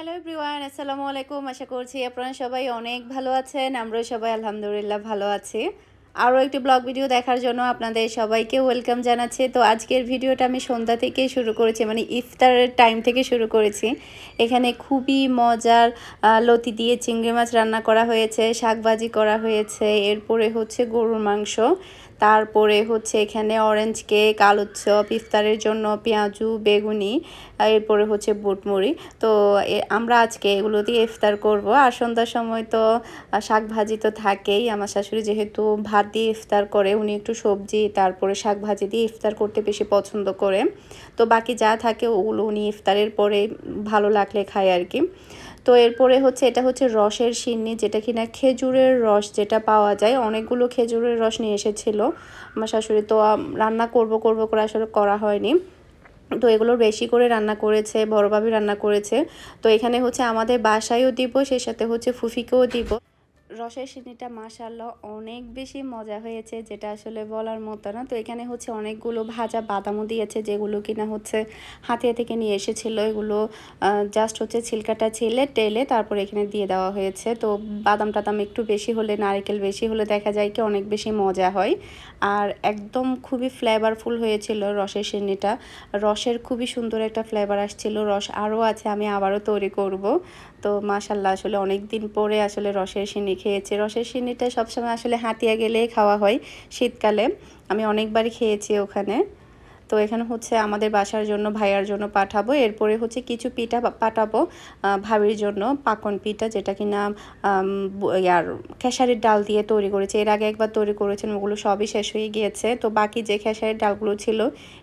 Hello everyone আসসালামু আলাইকুম আশা করছি আপনারা সবাই অনেক ভালো আছেন আমরাও সবাই আলহামদুলিল্লাহ ভালো আছি আরও একটি ব্লগ ভিডিও দেখার জন্য আপনাদের সবাইকে ওয়েলকাম জানাচ্ছি তো আজকের ভিডিওটা আমি সন্ধ্যা থেকেই শুরু করেছি মানে ইফতারের টাইম থেকে শুরু করেছি এখানে খুবই মজার লতি দিয়ে চিংড়ি মাছ রান্না করা হয়েছে শাকভাজি করা হয়েছে এরপরে হচ্ছে গরুর মাংস তারপরে হচ্ছে এখানে অরেঞ্জ কেক আলুর চপ, ইফতারের জন্য পেঁয়াজু, বেগুনি এরপরে হচ্ছে বুটমুড়ি। তো আমরা আজকে এগুলো দিয়ে ইফতার করব। আর সন্ধ্যার সময় তো শাক ভাজি তো থাকেই। আমার শাশুড়ি যেহেতু ভাত দিয়ে ইফতার করে, উনি একটু সবজি, তারপরে শাক ভাজি দিয়ে ইফতার করতে বেশি পছন্দ করে। তো বাকি যা থাকে ওগুলো উনি ইফতারের পরে ভালো লাগলে খায় আর কি। তো এরপরে হচ্ছে এটা হচ্ছে রসের সিন্নি, যেটা কিনা খেজুরের রস যেটা পাওয়া যায়। অনেকগুলো খেজুরের রস নিয়ে এসেছিল আমার শাশুড়ি। তো রান্না করব করব করে আসলে করা হয়নি। তো এগুলো বেশি করে রান্না করেছে বড়োভাবে রান্না করেছে। তো এখানে হচ্ছে আমাদের বাসায়ও দিব, সেই সাথে হচ্ছে ফুফিকেও দিব। রসের সিনিটা মাশাল্লাহ অনেক বেশি মজা হয়েছে, যেটা আসলে বলার মতো না। তো এখানে হচ্ছে অনেকগুলো ভাজা বাদামও দিয়েছে, যেগুলো কিনা হচ্ছে হাতিয়া থেকে নিয়ে এসেছিল। এগুলো জাস্ট হচ্ছে ছিলকাটা ছেলে, টেলে তারপর এখানে দিয়ে দেওয়া হয়েছে। তো বাদাম টাদাম একটু বেশি হলে, নারকেল বেশি হলে দেখা যায় কি অনেক বেশি মজা হয়। আর একদম খুবই ফ্লেভারফুল হয়েছিল রসের সিন্নিটা রসের খুবই সুন্দর একটা ফ্লেভার আসছিল। রস আরও আছে, আমি আবারও তৈরি করব। তো মাশাল্লাহ, আসলে অনেক দিন পরে আসলে রসের সিনি খেয়েছে। রসের সিনিটা সবসময় আসলে হাতিয়া গেলেই খাওয়া হয় শীতকালে। আমি অনেকবার খেয়েছি ওখানে। তো এখানে হচ্ছে আমাদের বাসার জন্য, ভাইয়ার জন্য পাঠাবো। এরপরে হচ্ছে কিছু পিঠা পাঠাবো ভাবির জন্য পাকন পিঠা, যেটা কিনা ইয়ার খেসারির ডাল দিয়ে তৈরি করেছে। এর আগে একবার তৈরি করেছেন, ওগুলো সবই শেষ হয়ে গিয়েছে। তো বাকি যে খেসারির ডালগুলো ছিল,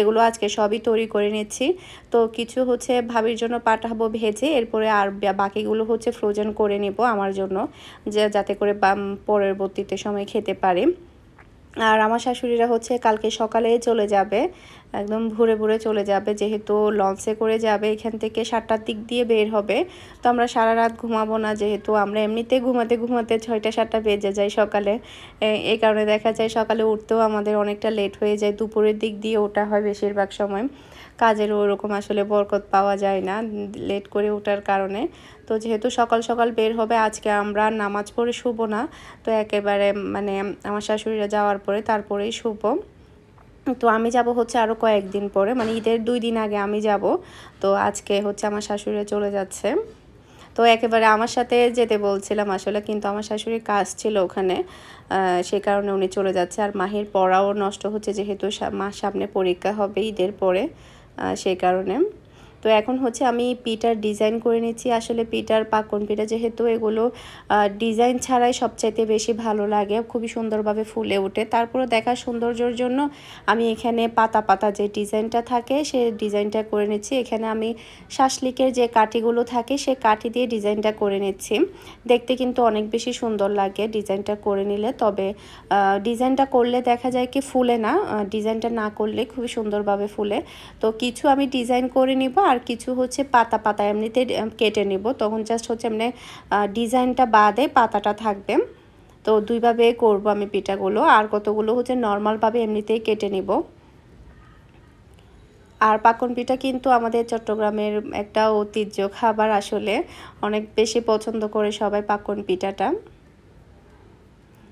এগুলো আজকে সবই তৈরি করে নিচ্ছি। তো কিছু হচ্ছে ভাবির জন্য পাঠাবো ভেজে, এরপরে আর বাকিগুলো হচ্ছে ফ্রোজেন করে নিব আমার জন্য, যে, যাতে করে পরবর্তীতে সময় খেতে পারি। আর আমার শাশুড়িরা হচ্ছে কালকে সকালে চলে যাবে, একদম ভোরে ভোরে চলে যাবে, যেহেতু লঞ্চে করে যাবে, এখান থেকে সাতটার দিক দিয়ে বের হবে। তো আমরা সারা রাত ঘুমাবো না, যেহেতু আমরা এমনিতে ঘুমাতে ঘুমাতে ছয়টা সাতটা বেজে যায় সকালে। এই কারণে দেখা যায় সকালে উঠতেও আমাদের অনেকটা লেট হয়ে যায়, দুপুরের দিক দিয়ে ওঠা হয় বেশিরভাগ সময়। কাজের ওরকম আসলে বরকত পাওয়া যায় না লেট করে ওঠার কারণে। তো যেহেতু সকাল সকাল বের হবে, আজকে আমরা নামাজ পড়ে শুবো না। তো একেবারে মানে আমার শাশুড়িরা যাওয়ার পরে তারপরেই শুভ তো আমি যাব হচ্ছে আরও কয়েকদিন পরে মানে ঈদের দুই দিন আগে আমি যাব। তো আজকে হচ্ছে আমার শাশুড়িরা চলে যাচ্ছে। তো একেবারে আমার সাথে যেতে বলছিলাম আসলে, কিন্তু আমার শাশুড়ির কাজ ছিল ওখানে। সে কারণে উনি চলে যাচ্ছে। আর মাহির পড়াও নষ্ট হচ্ছে, যেহেতু সা- মার সামনে পরীক্ষা হবে ঈদের পরে। সেই কারণে। তো এখন হচ্ছে আমি পিটার ডিজাইন করে নিচ্ছি। আসলে পিটার পাকন পিঠা যেহেতু এগুলো ডিজাইন ছাড়াই সবচাইতে বেশি ভালো লাগে, খুবই সুন্দরভাবে ফুলে ওঠে। তারপরে দেখার সৌন্দর্যর জন্য আমি এখানে পাতা পাতা যে ডিজাইনটা থাকে, সে ডিজাইনটা করে নিচ্ছি। এখানে আমি শাসলিকের যে কাঠিগুলো থাকে, সে কাঠি দিয়ে ডিজাইনটা করে নিচ্ছি। দেখতে কিন্তু অনেক বেশি সুন্দর লাগে ডিজাইনটা করে নিলে। তবে ডিজাইনটা করলে দেখা যায় কি ফুলে না ডিজাইনটা না করলে খুবই সুন্দরভাবে ফুলে। তো কিছু আমি ডিজাইন করে নিব। আর কিছু হচ্ছে পাতা পাতা এমনিতে কেটে নিব। তখন জাস্ট হচ্ছে এমনি ডিজাইনটা বাদে পাতাটা থাকবে। তো দুইভাবে করব আমি পিঠাগুলো। আর কতগুলো হচ্ছে নর্মালভাবে এমনিতেই কেটে নিব। আর পাকন পিঠা কিন্তু আমাদের চট্টগ্রামের একটা ঐতিহ্য খাবার আসলে। অনেক বেশি পছন্দ করে সবাই পাকন পিঠাটা।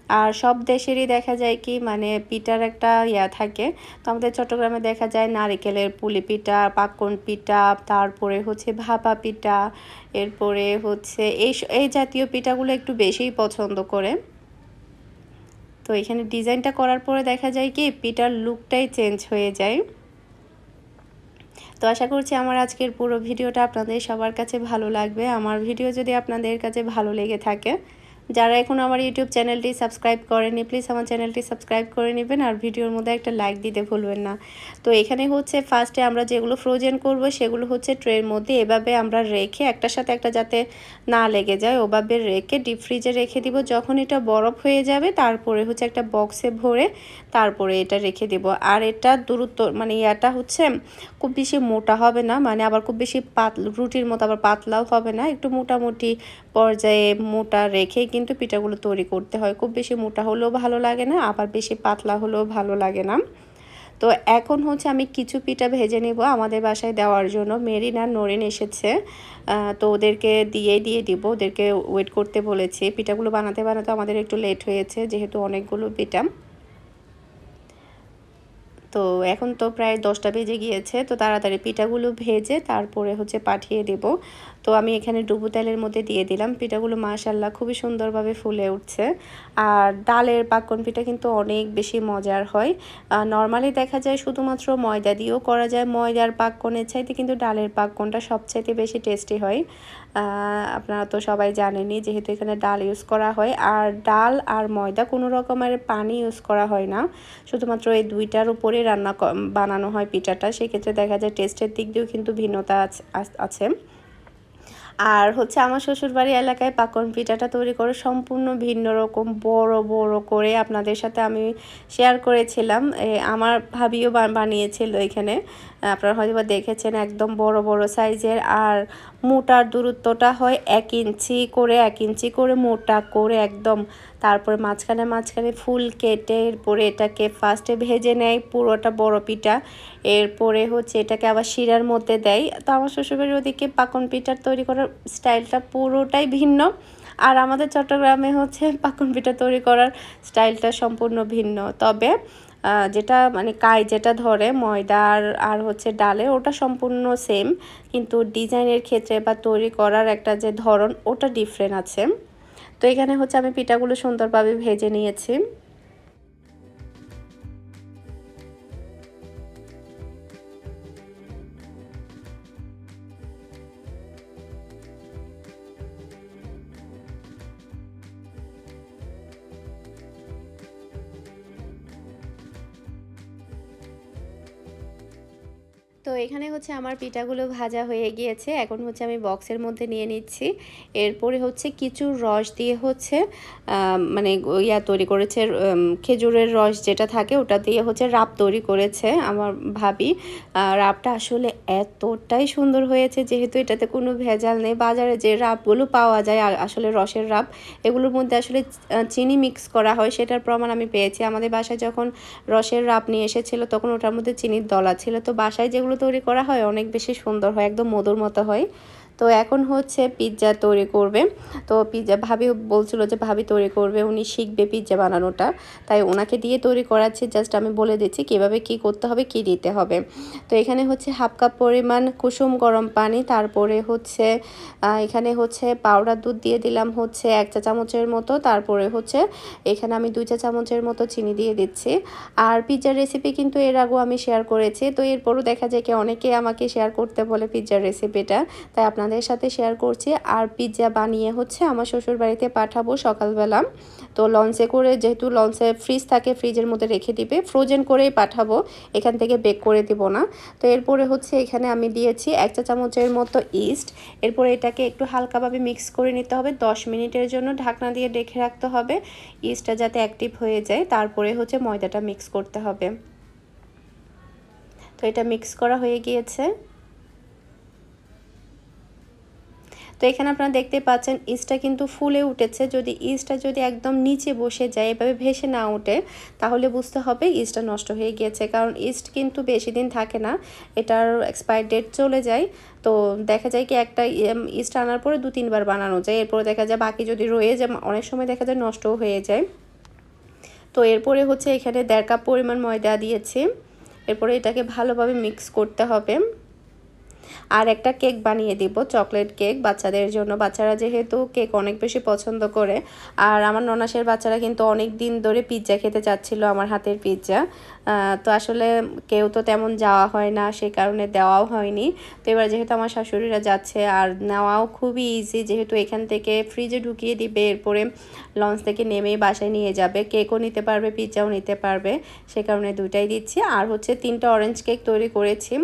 আর সব দেশেরই দেখা যায় কি মানে পিঠার একটা ইয়া থাকে। তো আমাদের চট্টগ্রামে দেখা যায় নারিকেলের পুলি পিঠা, পাকন পিঠা, তারপরে হচ্ছে ভাপা পিঠা, এরপরে হচ্ছে এই এই জাতীয় পিঠাগুলো একটু বেশিই পছন্দ করে। তো এখানে ডিজাইনটা করার পরে দেখা যায় কি, পিঠার লুকটাই চেঞ্জ হয়ে যায়। তো আশা করছি আমার আজকের পুরো ভিডিওটা আপনাদের সবার কাছে ভালো লাগবে। আমার ভিডিও যদি আপনাদের কাছে ভালো লেগে থাকে যারা এখন আমার ইউটিউব চ্যানেলটি সাবস্ক্রাইব করেনি প্লিজ আমার চ্যানেলটি সাবস্ক্রাইব করে নেবেন আর ভিডিওর মধ্যে একটা লাইক দিতে ভুলবেন না। তো এখানে হচ্ছে ফার্স্টে আমরা যেগুলো ফ্রোজেন করব, সেগুলো হচ্ছে ট্রের মধ্যে এভাবে আমরা রেখে একটার সাথে একটা যাতে না লেগে যায়, ওভাবে রেখে ডিপ ফ্রিজে রেখে দিব। যখন এটা বরফ হয়ে যাবে, তারপরে হচ্ছে একটা বক্সে ভরে তারপরে এটা রেখে দিব। আর এটা দূরত্ব মানে ইয়াটা হচ্ছে খুব বেশি মোটা হবে না মানে আবার খুব বেশি পাত, রুটির মতো আবার পাতলাও হবে না। একটু মোটামুটি পর্যায়ে মোটা রেখে কিন্তু পিঠাগুলো তৈরি করতে হয়। খুব বেশি মোটা হলেও ভালো লাগে না, আবার বেশি পাতলা হলেও ভালো লাগে না। তো এখন হচ্ছে আমি কিছু পিঠা ভেজে নিব। আমাদের বাসায় দেওয়ার জন্য মেরিন আর নরিন এসেছে। তো ওদেরকে দিয়ে দিয়ে দিব। ওদেরকে ওয়েট করতে বলেছি। পিঠাগুলো বানাতে বানাতে আমাদের একটু লেট হয়েছে, যেহেতু অনেকগুলো পিঠা। তো এখন তো প্রায় দশটা বেজে গিয়েছে। তো তাড়াতাড়ি পিঠাগুলো ভেজে তারপরে হচ্ছে পাঠিয়ে দেব। তো আমি এখানে ডুবু তেলের মধ্যে দিয়ে দিলাম। পিঠাগুলো মাশাল্লাহ খুবই সুন্দরভাবে ফুলে উঠছে। আর ডালের পাকন পিঠা কিন্তু অনেক বেশি মজার হয়। নর্মালি দেখা যায় শুধুমাত্র ময়দা দিয়েও করা যায়। ময়দার পাকনের চাইতে কিন্তু ডালের পাকনটা সবচাইতে বেশি টেস্টি হয়। আপনারা তো সবাই জানেনই যেহেতু এখানে ডাল ইউজ করা হয়। আর ডাল আর ময়দা কোনো রকমের পানি ইউজ করা হয় না। শুধুমাত্র এই দুইটার উপরে রান্না বানানো হয় পিঠাটা। সেক্ষেত্রে দেখা যায় টেস্টের দিক দিয়েও কিন্তু ভিন্নতা আছে। আর হচ্ছে আমার শ্বশুরবাড়ি এলাকায় পাকন পিঠাটা তৈরি করে সম্পূর্ণ ভিন্ন রকম, বড় বড় করে আপনাদের সাথে আমি শেয়ার করেছিলাম। আমার ভাবিও বানিয়েছিল এখানে। আপনারা হয়তো দেখেছেন একদম বড় বড় সাইজের। আর মোটার দূরত্বটা হয় এক ইঞ্চি করে, এক ইঞ্চি করে মোটা করে একদম। তারপরে মাঝখানে মাঝখানে ফুল কেটে এরপরে এটাকে ফার্স্টে ভেজে নেয় পুরোটা বড় পিঠা। এরপরে হচ্ছে এটাকে আবার শিরার মধ্যে দেয়। তো আমার শ্বশুরবাড়ির ওদিকে পাকন পিঠার তৈরি করার স্টাইলটা পুরোটাই ভিন্ন। আর আমাদের চট্টগ্রামে হচ্ছে পাকন পিঠা তৈরি করার স্টাইলটা সম্পূর্ণ ভিন্ন। তবে যেটা মানে কাই যেটা ধরে ময়দার আর হচ্ছে ডালে, ওটা সম্পূর্ণ সেম কিন্তু ডিজাইনের ক্ষেত্রে বা তৈরি করার একটা যে ধরন, ওটা ডিফারেন্ট আছে। তো এখানে হচ্ছে আমি পিঠাগুলো সুন্দরভাবে ভেজে নিয়েছি। তো এখানে হচ্ছে আমার পিঠাগুলো ভাজা হয়ে গিয়েছে। এখন হচ্ছে আমি বক্সের মধ্যে নিয়ে নিচ্ছি। এরপরে হচ্ছে কিছু রস দিয়ে হচ্ছে মানে ইয়া তৈরি করেছে খেজুরের রস যেটা থাকে ওটা দিয়ে হচ্ছে রাপ তৈরি করেছে আমার ভাবি। রাপটা আসলে এতটাই সুন্দর হয়েছে যেহেতু এটাতে কোনো ভেজাল নেই। বাজারে যে রাপগুলো পাওয়া যায় আসলে রসের রাপ, এগুলোর মধ্যে আসলে চিনি মিক্স করা হয়, সেটার প্রমাণ আমি পেয়েছি। আমাদের বাসায় যখন রসের রাপ নিয়ে এসেছিল তখন ওটার মধ্যে চিনির দলা ছিল। তো বাসায় যেগুলো তৈরি করা হয় অনেক বেশি সুন্দর হয় একদম মধুর মতো হয়। তো এখন হচ্ছে পিৎজা তৈরি করবে। তো পিৎজা ভাবি বলছিল যে ভাবি তৈরি করবে, উনি শিখবে পিৎজা বানানোটা। তাই ওনাকে দিয়ে তৈরি করাচ্ছি, জাস্ট আমি বলে দিচ্ছি কীভাবে কি করতে হবে, কি দিতে হবে। তো এখানে হচ্ছে হাফ কাপ পরিমাণ কুসুম গরম পানি, তারপরে হচ্ছে এখানে হচ্ছে পাউডার দুধ দিয়ে দিলাম হচ্ছে এক চা চামচের মতো, তারপরে হচ্ছে এখানে আমি দুই চা চামচের মতো চিনি দিয়ে দিচ্ছি। আর পিৎজার রেসিপি কিন্তু এর আগেও আমি শেয়ার করেছি। তো এরপরও দেখা যায় কি অনেকে আমাকে শেয়ার করতে বলে পিৎজার রেসিপিটা তাই আপনার আপনাদের সাথে শেয়ার করছি। আর পিৎজা বানিয়ে হচ্ছে আমার শ্বশুর বাড়িতে পাঠাবো সকালবেলা। তো লঞ্চে করে যেহেতু লঞ্চে ফ্রিজ থাকে ফ্রিজের মধ্যে রেখে দিবে। ফ্রোজেন করেই পাঠাবো। এখান থেকে বেক করে দিব না। তো এরপরে হচ্ছে এখানে আমি দিয়েছি এক চা চামচের মতো ইস্ট এরপরে এটাকে একটু হালকাভাবে মিক্স করে নিতে হবে। দশ মিনিটের জন্য ঢাকনা দিয়ে ডেকে রাখতে হবে। ইস্টটা যাতে অ্যাক্টিভ হয়ে যায়। তারপরে হচ্ছে ময়দাটা মিক্স করতে হবে। তো এটা মিক্স করা হয়ে গিয়েছে। তো এখানে আপনারা দেখতে পাচ্ছেন, ইস্টটা কিন্তু ফুলে উঠেছে। যদি ইস্টটা যদি একদম নিচে বসে যায়, এভাবে ভেসে না উঠে তাহলে বুঝতে হবে ইস্টটা নষ্ট হয়ে গিয়েছে। কারণ ইস্ট কিন্তু বেশি দিন থাকে না, এটার এক্সপায়ার ডেট চলে যায়। তো দেখা যায় কি একটা ইস্ট আনার পরে দু, তিনবার বানানো যায়। এরপরে দেখা যায় বাকি যদি রয়ে যায়, অনেক সময় দেখা যায় নষ্টও হয়ে যায়। তো এরপরে হচ্ছে এখানে দেড় কাপ পরিমাণ ময়দা দিয়েছি। এরপরে এটাকে ভালোভাবে মিক্স করতে হবে। আর একটা কেক বানিয়ে দিব, চকলেট কেক বাচ্চাদের জন্য। বাচ্চারা যেহেতু কেক অনেক বেশি পছন্দ করে। আর আমার ননাসের বাচ্চারা কিন্তু অনেক দিন ধরে পিৎজা খেতে চাচ্ছিল, আমার হাতের পিৎজা। তো আসলে কেউ তো তেমন যাওয়া হয় না, সে কারণে দেওয়াও হয়নি। তো এবার যেহেতু আমার শাশুড়িরা যাচ্ছে, আর নেওয়াও খুবই ইজি যেহেতু এখান থেকে ফ্রিজে ঢুকিয়ে দিবে, এরপরে লঞ্চ থেকে নেমেই বাসায় নিয়ে যাবে। কেকও নিতে পারবে পিৎজাও নিতে পারবে, সে কারণে দুইটাই দিচ্ছি। আর হচ্ছে তিনটা অরেঞ্জ কেক তৈরি করেছি।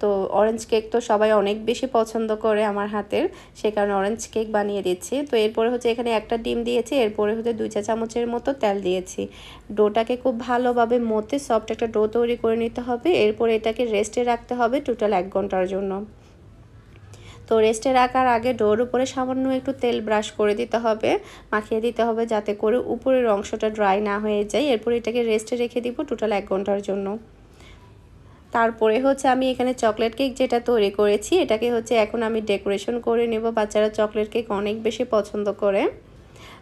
তো অরেঞ্জ কেক তো সবাই অনেক বেশি পছন্দ করে আমার হাতের, সে কারণে অরেঞ্জ কেক বানিয়ে দিচ্ছি। তো এরপরে হচ্ছে এখানে একটা ডিম দিয়েছি, এরপরে হচ্ছে দুই চা চামচের মতো তেল দিয়েছি। ডোটাকে খুব ভালোভাবে মতে সফট একটা ডো তৈরি করে নিতে হবে। এরপরে এটাকে রেস্টে রাখতে হবে টোটাল এক ঘণ্টার জন্য। তো রেস্টে রাখার আগে ডোর উপরে সামান্য একটু তেল ব্রাশ করে দিতে হবে, মাখিয়ে দিতে হবে যাতে করে উপরের অংশটা ড্রাই না হয়ে যায়। এরপর এটাকে রেস্টে রেখে দিব টোটাল এক ঘণ্টার জন্য। তারপরে হচ্ছে আমি এখানে চকলেট কেক যেটা তৈরি করেছি, এটাকে হচ্ছে এখন আমি ডেকোরেশন করে নেব। বাচ্চারা চকলেট কেক অনেক বেশি পছন্দ করে।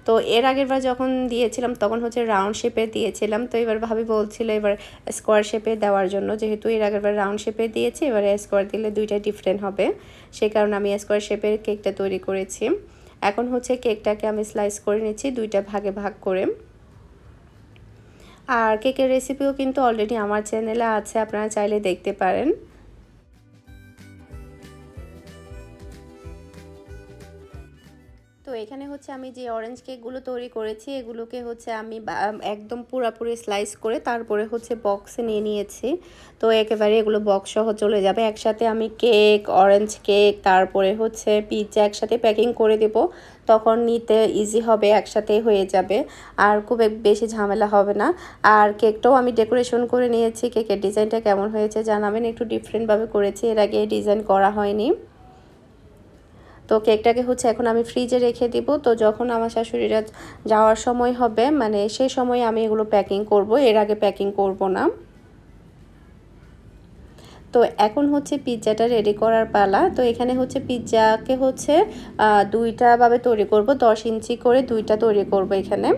তো এর আগের বার যখন দিয়েছিলাম, তখন হচ্ছে রাউন্ড শেপে দিয়েছিলাম। তো এবার ভাবি বলছিল এবার স্কোয়ার শেপে দেওয়ার জন্য। যেহেতু এর আগের বার রাউন্ড শেপে দিয়েছি, এবারে স্কোয়ার দিলে দুইটা ডিফারেন্ট হবে। সেই কারণে আমি স্কোয়ার শেপের কেকটা তৈরি করেছি। এখন হচ্ছে কেকটাকে আমি স্লাইস করে নিচ্ছি দুইটা ভাগে ভাগ করে। আর কেকের রেসিপিও কিন্তু অলরেডি আমার চ্যানেলে আছে, আপনারা চাইলে দেখতে পারেন। এখানে হচ্ছে আমি যে অরেঞ্জ কেকগুলো তৈরি করেছি, এগুলোকে হচ্ছে আমি একদম পুরাপুরি স্লাইস করে তারপরে হচ্ছে বক্সে নিয়ে নিয়েছি। তো একেবারে এগুলো বক্স সহ চলে যাবে। একসাথে আমি কেক অরেঞ্জ কেক তারপরে হচ্ছে পিৎজা একসাথে প্যাকিং করে দেব। তখন নিতে ইজি হবে, একসাথে হয়ে যাবে। আর খুব বেশি ঝামেলা হবে না। আর কেকটাও আমি ডেকোরেশন করে নিয়েছি। কেকের ডিজাইনটা কেমন হয়েছে জানাবেন। একটু ডিফারেন্টভাবে করেছি। এর আগে ডিজাইন করা হয়নি। তো কেকটাকে হচ্ছে এখন আমি ফ্রিজে রেখে দিব। তো যখন আমার শাশুড়িরা যাওয়ার সময় হবে মানে সেই সময় আমি এগুলো প্যাকিং করব। এর আগে প্যাকিং করব না। তো এখন হচ্ছে পিৎজাটা রেডি করার পালা। তো এখানে হচ্ছে পিৎজাকে হচ্ছে দুইটাভাবে তৈরি করব। দশ ইঞ্চি করে দুইটা তৈরি করব এখানে।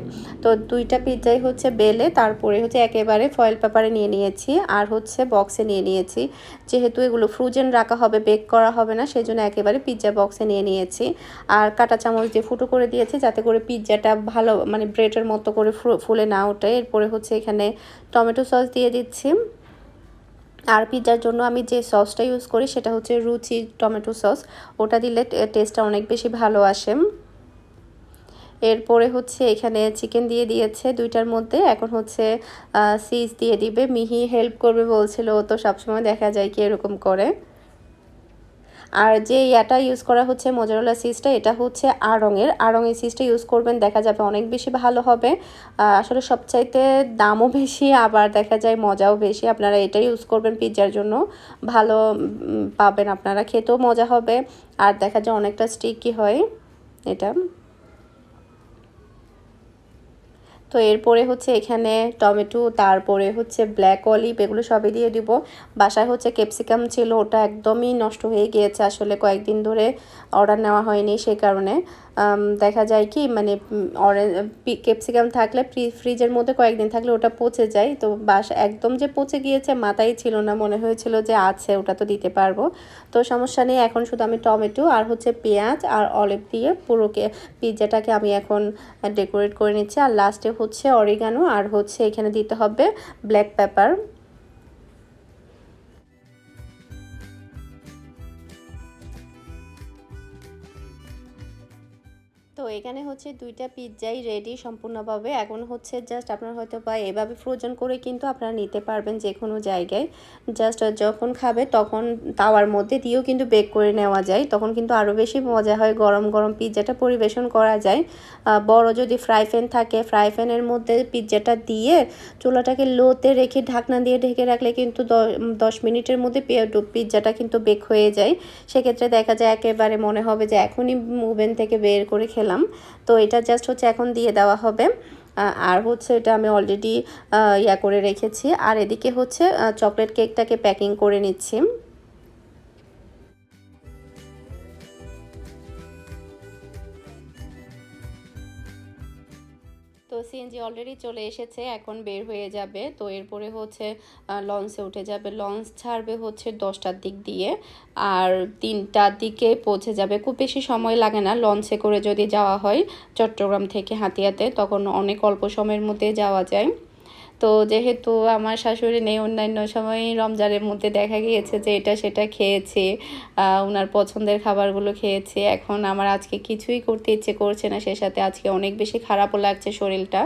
তো দুইটা পিৎজাই হচ্ছে বেলে, তারপরে হচ্ছে একেবারে ফয়েল পেপারে নিয়ে নিয়েছি আর হচ্ছে বক্সে নিয়ে নিয়েছি। যেহেতু এগুলো ফ্রোজেন রাখা হবে বেক করা হবে না সেই জন্য একেবারে পিৎজা বক্সে নিয়ে নিয়েছি। আর কাটা চামচ দিয়ে ফুটো করে দিয়েছি যাতে করে পিৎজাটা ভালো মানে ব্রেডের মতো করে ফুলে না ওঠে। এরপরে হচ্ছে এখানে টমেটো সস দিয়ে দিচ্ছি। আর পিৎজার জন্য আমি যে সসটা ইউজ করি সেটা হচ্ছে রুচি টমেটো সস। ওটা দিলে টেস্টটা অনেক বেশি ভালো আসে। এরপরে হচ্ছে এখানে চিকেন দিয়ে দিয়েছে দুইটার মধ্যে। এখন হচ্ছে সিজ দিয়ে দিবে। মিহি হেল্প করবে বলছিল তো সবসময় দেখা যায় কি এরকম করে। আর যে ইয়াটা ইউজ করা হচ্ছে মোজারোলা সিজটা এটা হচ্ছে আড়ঙের। এই সিজটা ইউজ করবেন, দেখা যাবে অনেক বেশি ভালো হবে। আসলে সবচাইতে দামও বেশি, আবার দেখা যায় মজাও বেশি। আপনারা এটা ইউজ করবেন পিৎজার জন্য। ভালো পাবেন আপনারা। খেতেও মজা হবে। আর দেখা যায় অনেকটা স্টিকি হয়। এটা। তো এরপরে হচ্ছে এখানে টমেটো, তারপরে হচ্ছে ব্ল্যাক অলিভ এগুলো সবই দিয়ে দিব। বাসায় হচ্ছে ক্যাপসিকাম ছিল, ওটা একদমই নষ্ট হয়ে গিয়েছে আসলে কয়েকদিন ধরে। অর্ডার নেওয়া হয়নি সেই কারণে। দেখা যায় কি মানে অরেঞ্জ ক্যাপসিকাম থাকলে ফ্রিজের মধ্যে কয়েকদিন থাকলে ওটা পচে যায়। তো বাস, একদম যে পচে গিয়েছে মাথায় ছিল না, মনে হয়েছিল যে আছে, ওটা তো দিতে পারব। তো সমস্যা নেই, এখন শুধু আমি টমেটো আর হচ্ছে পেঁয়াজ আর অলিভ দিয়ে পুরোকে পিৎজাটাকে আমি এখন ডেকোরেট করে নিচ্ছি। আর লাস্টে হচ্ছে অরিগানো আর হচ্ছে এখানে দিতে হবে ব্ল্যাক পেপার তো এখানে হচ্ছে দুইটা পিৎজাই রেডি সম্পূর্ণভাবে। এখন হচ্ছে জাস্ট আপনারা হয়তো বা এভাবে ফ্রোজন করে কিন্তু আপনারা নিতে পারবেন যে কোনো জায়গায়। জাস্ট যখন খাবে তখন তাওয়ার মধ্যে দিয়েও কিন্তু বেক করে নেওয়া যায়। তখন কিন্তু আরও বেশি মজা হয় গরম গরম পিৎজাটা পরিবেশন করা যায়। বড় যদি ফ্রাই প্যান থাকে ফ্রাই প্যানের মধ্যে পিৎজাটা দিয়ে চুলাটাকে লোতে রেখে ঢাকনা দিয়ে ঢেকে রাখলে কিন্তু দশ মিনিটের মধ্যে পিৎজাটা কিন্তু বেক হয়ে যায়। সেক্ষেত্রে দেখা যায় একেবারে মনে হবে যে এখনই ওভেন থেকে বের করে খেলে দিলাম। তো এটা জাস্ট হচ্ছে এখন দিয়ে দেওয়া হবে। আর হচ্ছে এটা আমি অলরেডি ইয়া করে রেখেছি। আর এদিকে হচ্ছে চকলেট কেকটাকে প্যাকিং করে নিচ্ছি। সিএনজি অলরেডি চলে এসেছে, এখন বের হয়ে যাবে। তো এরপরে হচ্ছে লঞ্চে উঠে যাবে। লঞ্চ ছাড়বে হচ্ছে দশটার দিক দিয়ে। আর তিনটার দিকে পৌঁছে যাবে। খুব বেশি সময় লাগে না লঞ্চে করে যদি যাওয়া হয়, চট্টগ্রাম থেকে হাতিয়াতে। তখন অনেক অল্প সময়ের মধ্যে যাওয়া যায়। তো যেহেতু আমার শাশুড়ি নেই, অন্যান্য সময় রমজানের মধ্যে দেখা গিয়েছে যে এটা সেটা খেয়েছে ওনার পছন্দের খাবারগুলো খেয়েছে। এখন আমার আজকে কিছুই করতে ইচ্ছে করছে না, সে সাথে আজকে অনেক বেশি খারাপও লাগছে শরীরটা,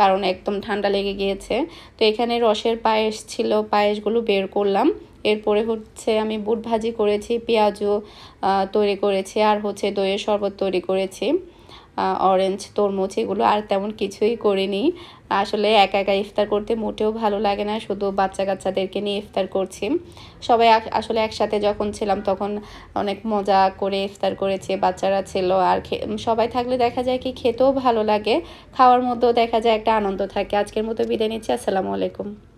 কারণ একদম ঠান্ডা লেগে গিয়েছে। তো এখানে রসের পায়েস ছিল, পায়েসগুলো বের করলাম। এরপরে হচ্ছে আমি বুট ভাজি করেছি, পেঁয়াজও তৈরি করেছি, আর হচ্ছে দইয়ের শরবত তৈরি করেছি। অরেঞ্জ তরমুজ এগুলো আর তেমন কিছুই করিনি। আসলে একা একা ইফতার করতে মোটেও ভালো লাগে না, শুধু বাচ্চা কাচ্চাদেরকে নিয়ে ইফতার করছি। সবাই আসলে একসাথে যখন ছিলাম তখন অনেক মজা করে ইফতার করেছি, বাচ্চারা ছিল আর সবাই থাকলে দেখা যায় কি খেতেও ভালো লাগে, খাওয়ার মধ্যেও দেখা যায় একটা আনন্দ থাকে। আজকের মতো বিদায় নিচ্ছি, আসসালামু আলাইকুম।